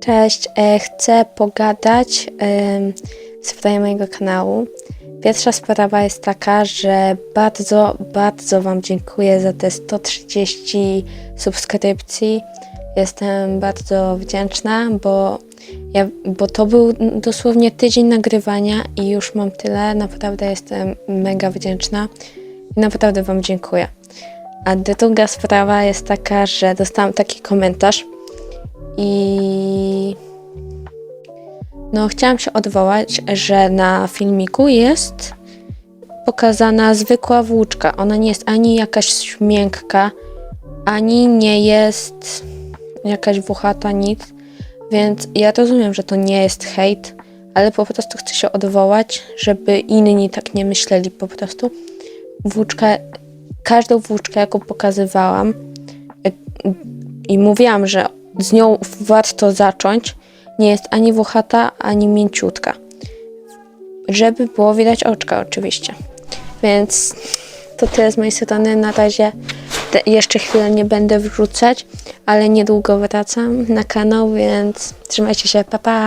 Cześć, e, chcę pogadać em, w sprawie mojego kanału. Pierwsza sprawa jest taka, że bardzo, bardzo Wam dziękuję za te 130 subskrypcji. Jestem bardzo wdzięczna, bo, ja, bo to był dosłownie tydzień nagrywania i już mam tyle. Naprawdę jestem mega wdzięczna i naprawdę Wam dziękuję. A druga sprawa jest taka, że dostałam taki komentarz i no chciałam się odwołać, że na filmiku jest pokazana zwykła włóczka. Ona nie jest ani jakaś miękka, ani nie jest jakaś włochata, nic. Więc ja rozumiem, że to nie jest hejt, ale po prostu chcę się odwołać, żeby inni tak nie myśleli po prostu. Włóczka, każdą włóczkę, jaką pokazywałam, i mówiłam, że z nią warto zacząć, nie jest ani włochata, ani mięciutka. Żeby było widać oczka oczywiście. Więc to tyle z mojej strony. Na razie jeszcze chwilę nie będę wrzucać, ale niedługo wracam na kanał, więc trzymajcie się, pa pa!